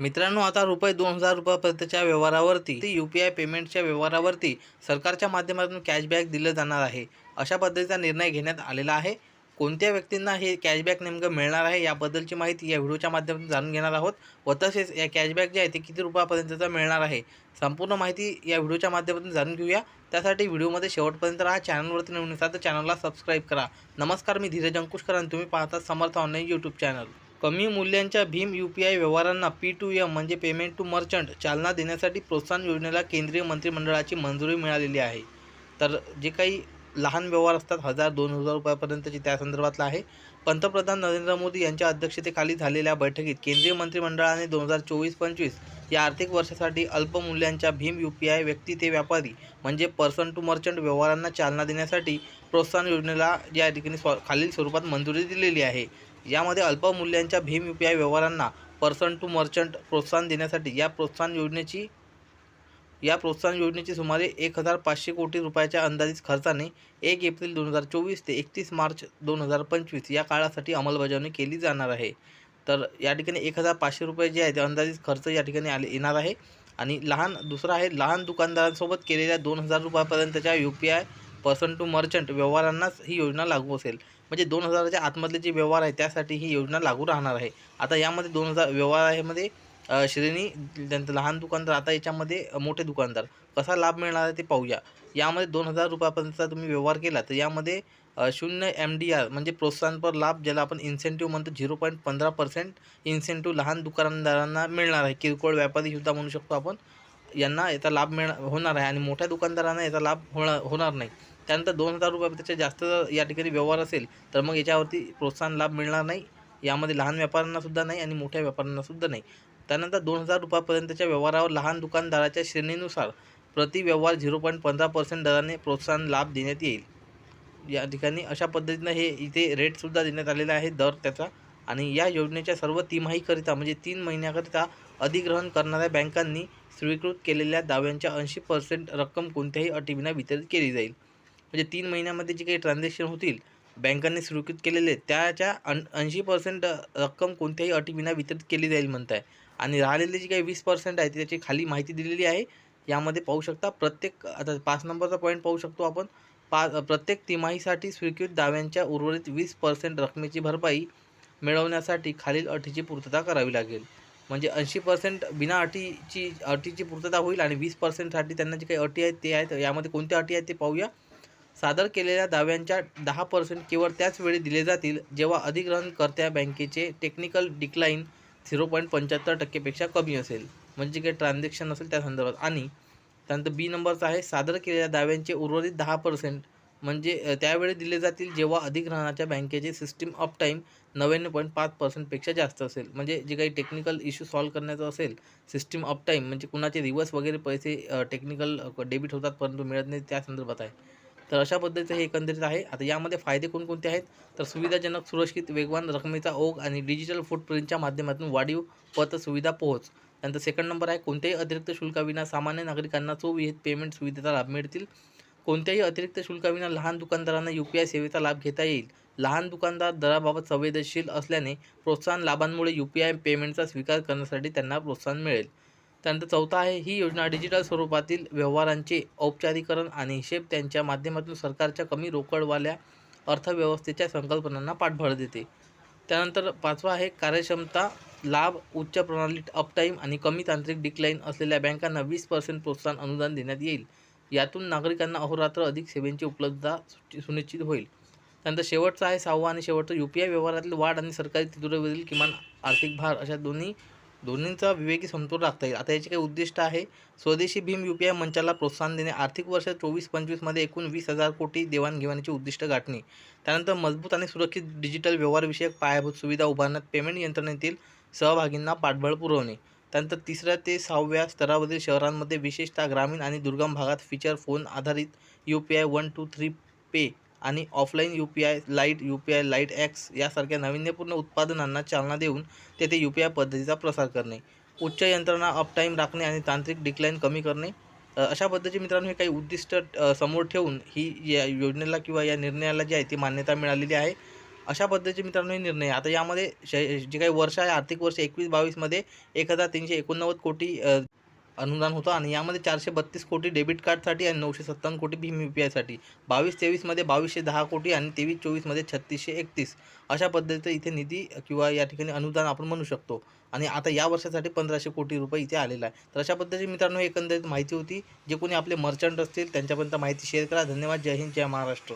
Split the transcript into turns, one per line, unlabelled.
मित्रांनो आता रुपये दोन हजार रुपयापर्यंतच्या व्यवहारावरती ते यू पी आय पेमेंटच्या व्यवहारावरती सरकारच्या माध्यमातून कॅशबॅक दिलं जाणार आहे. अशा पद्धतीचा निर्णय घेण्यात आलेला आहे. कोणत्या व्यक्तींना हे कॅशबॅक नेमकं मिळणार आहे याबद्दलची माहिती या व्हिडिओच्या माध्यमातून जाणून घेणार आहोत. व तसेच या कॅशबॅक जे आहे ते किती रुपयापर्यंतचा मिळणार आहे संपूर्ण माहिती या व्हिडिओच्या माध्यमातून जाणून घेऊया. त्यासाठी व्हिडिओमध्ये शेवटपर्यंत राहा चॅनलवरती नवीन असाल तर चॅनलला सबस्क्राईब करा. नमस्कार मी धीरज अंकुशकर आणि तुम्ही पाहता समर्थ ऑनलाईन यूट्यूब चॅनल. कमी मूल्यांच्या भीम यू पी आय व्यवहारांना पी टू एम म्हणजे पेमेंट टू मर्चंट चालना देण्यासाठी प्रोत्साहन योजनेला केंद्रीय मंत्रिमंडळाची मंजुरी मिळालेली आहे. तर जे काही लहान व्यवहार असतात हजार दोन हजार रुपयापर्यंतची त्या संदर्भातला आहे. पंतप्रधान नरेंद्र मोदी यांच्या अध्यक्षतेखाली झालेल्या बैठकीत केंद्रीय मंत्रिमंडळाने दोन हजार चोवीस पंचवीस या आर्थिक वर्षासाठी अल्पमूल्यांच्या भीम यू पी आय व्यक्ती ते व्यापारी म्हणजे पर्सन टू मर्चंट व्यवहारांना चालना देण्यासाठी प्रोत्साहन योजनेला या ठिकाणी स्व खालील स्वरूपात मंजुरी दिलेली आहे. यामध्ये अल्पमूल्यांच्या भीम यू पी आय व्यवहारांना पर्सन टू मर्चंट प्रोत्साहन देण्यासाठी या प्रोत्साहन योजनेची या प्रोत्साहन योजनेची सुमारे एक हजार पाचशे कोटी रुपयाच्या अंदाजित खर्चाने एक एप्रिल दोन हजार चोवीस ते एकतीस मार्च दोन हजार पंचवीस या काळासाठी अंमलबजावणी केली जाणार आहे. तर या ठिकाणी एक हजार पाचशे रुपये जे आहे ते अंदाजित खर्च या ठिकाणी आले येणार आहे. आणि लहान दुसरं आहे लहान दुकानदारांसोबत केलेल्या दोन हजार रुपयापर्यंतच्या U P I person to merchant व्यवहारांनाच ही योजना लागू असेल. म्हणजे दोन हजाराच्या आतमधले जे व्यवहार आहे त्यासाठी ही योजना लागू राहणार आहे. आता यामध्ये दोन हजार व्यवहार आहे मध्ये श्रेणी त्यानंतर लहान दुकानदार आता याच्यामध्ये मोठे दुकानदार. कसा लाभ मिळणार आहे ते पाहूया. यामध्ये दोन हजार रुपयापर्यंतचा तुम्ही व्यवहार केला तर यामध्ये शून्य एम डी आर म्हणजे प्रोत्साहनपर लाभ ज्याला आपण इन्सेंटिव्ह म्हणतो झिरो पॉईंट पंधरा पर्सेंट इन्सेंटिव्ह लहान दुकानदारांना मिळणार आहे. किरकोळ व्यापारीसुद्धा म्हणू शकतो आपण यांना याचा लाभ मिळ होणार आहे आणि मोठ्या दुकानदारांना याचा लाभ होणार होणार नाही. त्यानंतर दोन हजार रुपयापेक्षा जास्त जर या ठिकाणी व्यवहार असेल तर मग याच्यावरती प्रोत्साहन लाभ मिळणार नाही. यामध्ये लहान व्यापाऱ्यांनासुद्धा नाही आणि मोठ्या व्यापाऱ्यांनासुद्धा नाही. त्यानंतर दोन हजार रुपयापर्यंतच्या व्यवहारावर लहान दुकानदाराच्या श्रेणीनुसार प्रति व्यवहार झिरो पॉईंट पंधरा पर्सेंट दराने प्रोत्साहन लाभ देण्यात येईल. या ठिकाणी अशा पद्धतीनं हे इथे रेटसुद्धा देण्यात आलेला आहे दर त्याचा. आणि या योजनेच्या सर्व तिमाहीकरिता म्हणजे तीन महिन्याकरिता अधिग्रहण करणाऱ्या बँकांनी स्वीकृत केलेल्या दाव्यांच्या ऐंशी पर्सेंट रक्कम कोणत्याही अटीविना वितरित केली जाईल. म्हणजे तीन महिन्यामध्ये जे काही ट्रान्झॅक्शन होतील बँकांनी स्वीकृत केलेले त्याच्या अन ऐंशी पर्सेंट रक्कम कोणत्याही अटीविना वितरित केली जाईल म्हणत आहे आणि राहिलेली जी काही वीस पर्सेंट आहे ती त्याची खाली माहिती दिलेली आहे. यामध्ये पाहू शकता प्रत्येक आता पाच नंबरचा पॉईंट पाहू शकतो आपण. पा प्रत्येक तिमाहीसाठी स्वीकृत दाव्यांच्या उर्वरित वीस पर्सेंट रकमेची भरपाई मिळवण्यासाठी खालील अटीची पूर्तता करावी लागेल. म्हणजे ऐंशी पर्सेंट बिना अटीची अटीची पूर्तता होईल आणि वीस पर्सेंटसाठी त्यांना जे काही अटी आहेत ते आहेत. यामध्ये कोणत्या अटी आहेत ते पाहूया. सादर केलेल्या दाव्यांच्या दहा पर्सेंट केवळ त्याच वेळी दिले जातील जेव्हा अधिग्रहणकर्त्या बँकेचे टेक्निकल डिक्लाईन झिरो पॉईंट पंच्याहत्तर टक्केपेक्षा कमी असेल. म्हणजे काही ट्रान्झॅक्शन असेल त्या संदर्भात. आणि त्यानंतर बी नंबरचा आहे सादर केलेल्या दाव्यांचे उर्वरित दहा पर्सेंट म्हणजे त्यावेळी दिले जातील जेव्हा अधिग्रहणाच्या बँकेचे सिस्टीम ऑफ टाईम नव्याण्णव पॉईंट पाच पर्सेंटपेक्षा जास्त असेल. म्हणजे जे काही टेक्निकल इश्यू सॉल्व्ह करण्याचं असेल सिस्टीम ऑफ टाईम म्हणजे कुणाचे रिवर्स वगैरे पैसे टेक्निकल डेबिट होतात परंतु मिळत नाही त्या संदर्भात आहे. तर अशा पद्धतीचं हे एकंदरीत आहे. आता यामध्ये फायदे कोणकोणते आहेत? तर सुविधाजनक सुरक्षित वेगवान रकमेचा ओघ आणि डिजिटल फूटप्रिंटच्या माध्यमातून वाढीव पत सुविधा पोहोच. त्यानंतर सेकंड नंबर आहे कोणत्याही अतिरिक्त शुल्काविना सामान्य नागरिकांना चोविहित पेमेंट सुविधेचा लाभ मिळतील. कोणत्याही अतिरिक्त शुल्काविना लहान दुकानदारांना यू पी आय सेवेचा लाभ घेता येईल. लहान दुकानदार दराबाबत संवेदनशील असल्याने प्रोत्साहन लाभांमुळे यू पी आय पेमेंटचा स्वीकार करण्यासाठी त्यांना प्रोत्साहन मिळेल. त्यानंतर चौथा आहे ही योजना डिजिटल स्वरूपातील व्यवहारांचे औपचारिकरण आणि हिशेब त्यांच्या माध्यमातून सरकारच्या कमी रोकडवाल्या अर्थव्यवस्थेच्या संकल्पनांना पाठबळ देते. त्यानंतर पाचवा आहे कार्यक्षमता लाभ उच्च प्रणालीत अपटाईम आणि कमी तांत्रिक डिक्लाईन असलेल्या बँकांना वीस पर्सेंट प्रोत्साहन अनुदान देण्यात येईल. यातून नागरिकांना अहोरात्र अधिक सेवेंची उपलब्धता सु- सुनिश्चित होईल. त्यानंतर शेवटचा आहे सहावा आणि शेवटचा यू पी आय व्यवहारातील वाढ आणि सरकारी तिजोरीवरील किमान आर्थिक भार अशा दोन्ही दोन्हींचा विवेकी समतोल राखता येईल. आता याचे काही उद्दिष्ट आहे. स्वदेशी भीम यू पी आय मंचाला प्रोत्साहन देणे. आर्थिक वर्ष चोवीस पंचवीसमध्ये एकूण वीस हजार कोटी देवाणघेवाणीचे उद्दिष्ट गाठणे. त्यानंतर मजबूत आणि सुरक्षित डिजिटल व्यवहारविषयक पायाभूत सुविधा उभारण्यात पेमेंट यंत्रणेतील सहभागींना पाठबळ पुरवणे. त्यानंतर तिसऱ्या ते सहाव्या स्तरावरील शहरांमध्ये विशेषतः ग्रामीण आणि दुर्गम भागात फीचर फोन आधारित U P I one two three pay आणि offline U P I lite U P I lite X यासारख्या नाविन्यपूर्ण उत्पादनांना चालना देऊन तेथे यू पी आय पद्धतीचा प्रसार करणे. उच्च यंत्रणा अपटाईम राखणे आणि तांत्रिक डिक्लाईन कमी करणे. अशा पद्धतीचे मित्रांनो हे काही उद्दिष्ट समोर ठेवून ही या योजनेला किंवा या निर्णयाला जी आहे ती मान्यता मिळालेली आहे. अशा पद्धतीचे मित्रांनो हे निर्णय आता यामध्ये श जे काही वर्ष आहे आर्थिक वर्ष एकवीस बावीसमध्ये एक हजार तीनशे एकोणनव्वद कोटी अनुदान होतं आणि यामध्ये चारशे बत्तीस कोटी डेबिट कार्डसाठी आणि नऊशे सत्तावन्न कोटी भीम यू पी आयसाठी. बावीस तेवीसमध्ये बावीसशे दहा कोटी आणि तेवीस चोवीसमध्ये छत्तीसशे एकतीस. अशा पद्धतीचं इथे निधी किंवा या ठिकाणी अनुदान आपण म्हणू शकतो. आणि आता या वर्षासाठी पंधराशे कोटी रुपये इथे आलेला आहे. तर अशा पद्धतीची मित्रांनो एकंदरीत माहिती होती. जे कोणी आपले मर्चंट असतील त्यांच्यापर्यंत माहिती शेअर करा. धन्यवाद. जय हिंद. जय महाराष्ट्र.